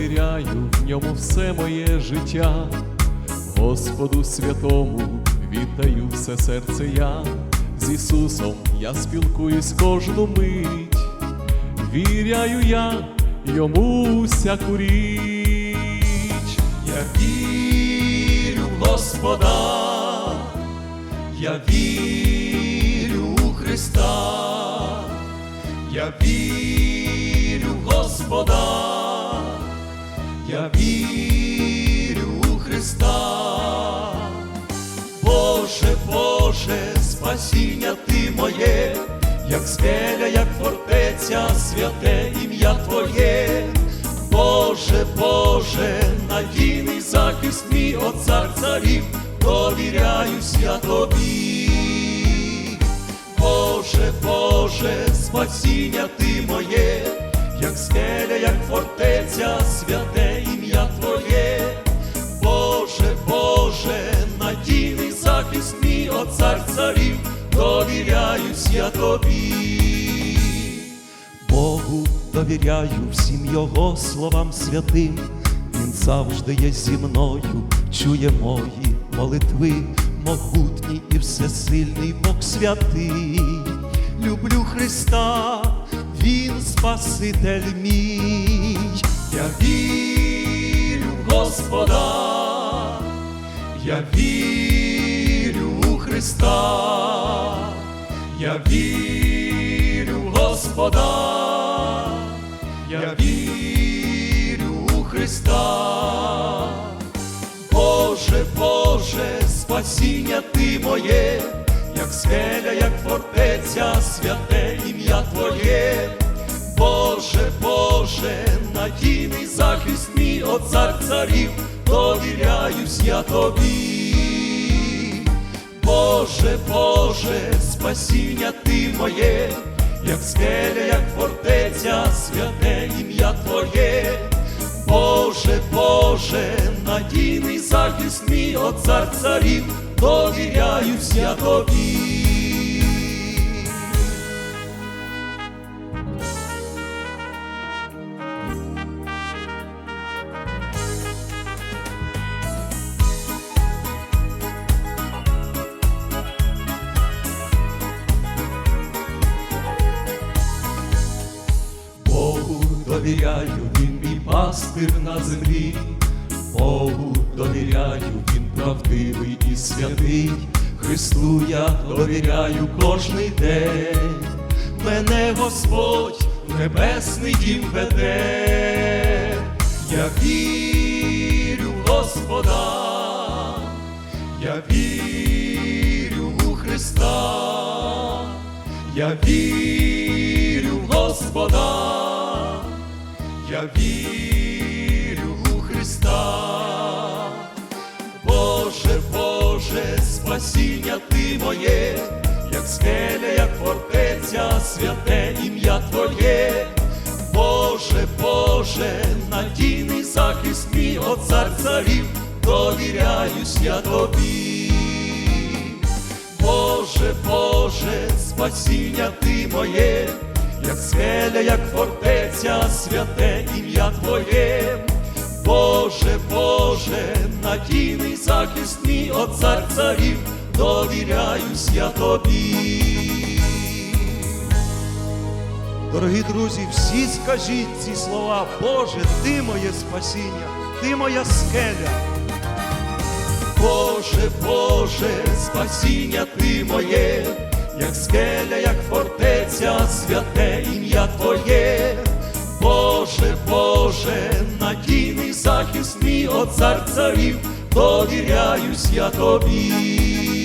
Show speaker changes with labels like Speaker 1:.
Speaker 1: довіряю в ньому все моє життя, Господу святому віддаю все серце я, з Ісусом я спілкуюсь кожну мить, віряю я йому всяку річ, я вірю в Господа, я вірю у Христа, я вірю в Господа, я вірю у Христа. Боже, Боже, спасіння Ти моє, як скеля, як фортеця, святе ім'я Твоє, Боже, Боже, надійний захист мій от цар царів, довіряюсь я тобі. Боже, Боже, спасіння Ти моє, як скеля, як фортеця, святе царів, довіряюсь тобі.
Speaker 2: Богу довіряю всім Його словам святим, Він завжди є зі мною, чує мої молитви, могутній і всесильний Бог святий. Люблю Христа, Він Спаситель мій.
Speaker 1: Я вірю в Господа, я вірю у Христа, я вірю в Господа, я вірю у Христа. Боже, Боже, спасіння Ти моє, як скеля, як фортеця, святе ім'я Твоє. Боже, Боже, надійний захист мій от цар царів, довіряюсь я тобі. Боже, Боже, спасіння Ти моє, як скеля, як фортеця, святе ім'я Твоє. Боже, Боже, надійний захист мій от цар царів, довіряюсь я тобі. Довіряю, він мій пастир на землі, Богу довіряю, він правдивий і святий, Христу я довіряю кожний день, мене Господь в небесний дім веде, я вірю в Господа, я вірю у Христа. Я вірю я вірю у Христа, Боже, Боже, спасіння Ти моє, як скеля, як фортеця, святе ім'я Твоє, Боже, Боже, надійний захист мій от цар царів, довіряюсь я тобі. Боже, Боже, спасіння Ти моє, як скеля, як фортеця, святе ім'я Твоє, Боже, Боже, надійний захист мій от цар царів, довіряюсь я тобі.
Speaker 2: Дорогі друзі, всі скажіть ці слова, Боже, Ти моє спасіння, Ти моя скеля.
Speaker 1: Боже, Боже, спасіння Ти моє, як скеля, як фортеця, святе ім'я Твоє, Боже, Боже, надійний захист мій от цар царів, довіряюсь я тобі.